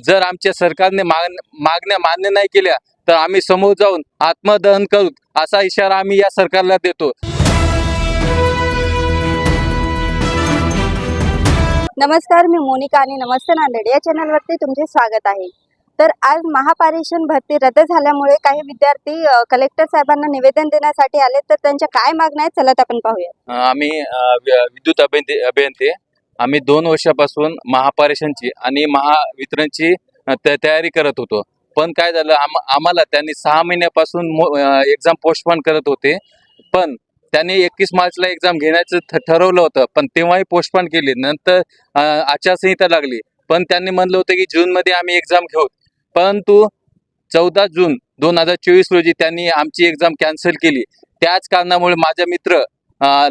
जर आमच्या सरकारने माग मागण्या मान्य नाही केल्या तर आम्ही समोर जाऊन आत्मदहन करू असा इशारा आम्ही या सरकारला देतो. नमस्कार मी मोनिका आणि नमस्ते नांदेड. या चॅनलवरती तुमचे स्वागत आहे. तर आज महापारेषण भरती रद्द झाल्यामुळे काही विद्यार्थी कलेक्टर साहेबांना निवेदन देण्यासाठी आले तर त्यांच्या काय मागण्या आहेत? चला आपण पाहूया आम्ही विद्युत अभियंते अभियंते आम्ही दोन वर्षापासून महापारेषणची आणि महावितरणची त- तयारी करत होतो. पण काय झालं आम आम्हाला त्यांनी सहा महिन्यापासून एक्झाम पोस्टपोन करत होते. पण त्यांनी एकवीस मार्चला एक्झाम घेण्याचं ठरवलं होतं पण तेव्हाही पोस्टपोन केली. नंतर आचारसंहिता लागली. पण त्यांनी म्हणलं होतं की जूनमध्ये आम्ही एक्झाम घेऊ. परंतु चौदा जून दोन हजार चोवीस रोजी त्यांनी आमची एक्झाम कॅन्सल केली. त्याच कारणामुळे माझा मित्र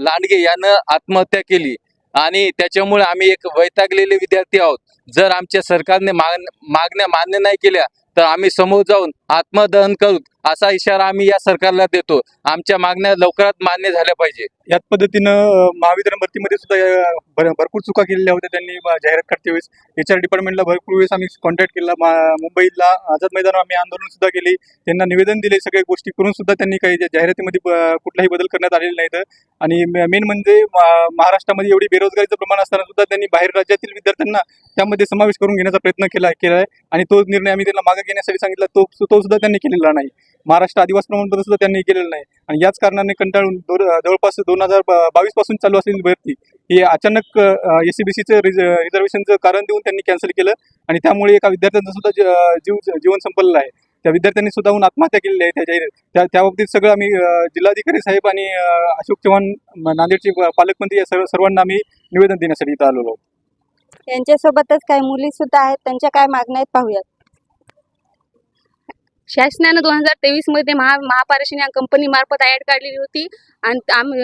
लांडगे यानं आत्महत्या केली. आणि त्याच्यामुळे आम्ही एक वैतागलेले विद्यार्थी आहोत. जर आमच्या सरकारने माग मागण्या मान्य नाही केल्या तर आम्ही समोर जाऊन आत्मदहन करू असा इशारा आम्ही या सरकारला देतो. आमच्या मागण्या लवकरात मान्य झाल्या पाहिजे. याच पद्धतीनं महावितरण भरतीमध्ये सुद्धा भर- भरपूर चुका केलेल्या होत्या त्यांनी जाहिरात करते वेळेस. एच आर डिपार्टमेंटला भरपूर वेळेस आम्ही कॉन्टॅक्ट केला. मुंबईला आझाद मैदानावर आम्ही आंदोलन सुद्धा केले. त्यांना निवेदन दिले सगळ्या गोष्टी करून सुद्धा त्यांनी काही जाहिरातीमध्ये कुठलाही बदल करण्यात आलेले नाहीत आणि मेन म्हणजे महाराष्ट्रामध्ये एवढी बेरोजगारीचं प्रमाण असताना सुद्धा त्यांनी बाहेर राज्यातील विद्यार्थ्यांना त्यामध्ये समावेश करून घेण्याचा प्रयत्न केला केला आहे आणि तो निर्णय आम्ही त्यांना मागे घेण्यासाठी सांगितला. तो तो सुद्धा त्यांनी केलेला नाही. महाराष्ट्र आदिवासी प्रमाणपत्र सुद्धा त्यांनी केलेलं नाही. आणि याच कारणाने कंटाळून जवळपास दोन हजार बावीसपासून चालू असलेली भरती ही अचानक एस सी बी सीचं रिझर्वेशनचं कारण देऊन त्यांनी कॅन्सल केलं. आणि त्यामुळे एका विद्यार्थ्यांचा सुद्धा जीव जीवन संपलेलं आहे. त्या विद्यार्थ्यांनी सुद्धा होऊन आत्महत्या केलेली आहे. त्या जाहीर त्या त्या बाबतीत सगळं आम्ही जिल्हाधिकारी साहेब आणि अशोक चव्हाण नांदेडचे पालकमंत्री या सर्व सर्वांना आम्ही निवेदन देण्यासाठी इथं आलेलो आहोत. यांच्यासोबतच काही मुली सुद्धा आहेत. त्यांच्या काय मागण्या आहेत पाहूयात. शासनानं दोन हजार तेवीसमध्ये महा महापारेषण या कंपनी मार्फत ऍड काढलेली होती. आणि आम्ही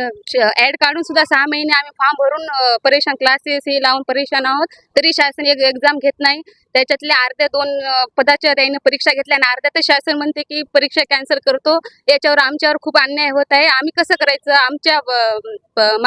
ऍड काढून सुद्धा सहा महिने आम्ही फॉर्म भरून परेशान क्लासेस हे लावून परेशान आहोत. तरी शासन एक एक्झाम घेत नाही. त्याच्यातल्या अर्ध्या दोन पदाच्या त्याने परीक्षा घेतल्या आणि अर्ध्या तर शासन म्हणते की परीक्षा कॅन्सल करतो. याच्यावर आमच्यावर खूप अन्याय होत आहे. आम्ही कसं करायचं? आमच्या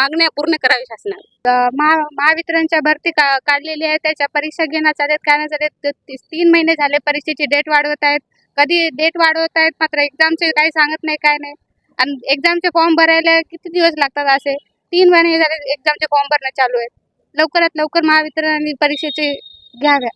मागण्या पूर्ण कराव्या शासनाने महावितरणच्या भरती का काढलेली आहे. त्याच्या परीक्षा घेण्यात आल्यात करण्यात आल्यात तीन महिने झाले परीक्षेची डेट वाढवत आहेत. कधी डेट वाढवत आहेत? मात्र एक्झामचे काही सांगत नाही काय नाही. आणि एक्झामचे फॉर्म भरायला किती दिवस लागतात असे? तीन महिने झाले एक्झामचे फॉर्म भरणं चालू आहे लवकरात लवकर महावितरण आणि परीक्षेचे घ्याव्या.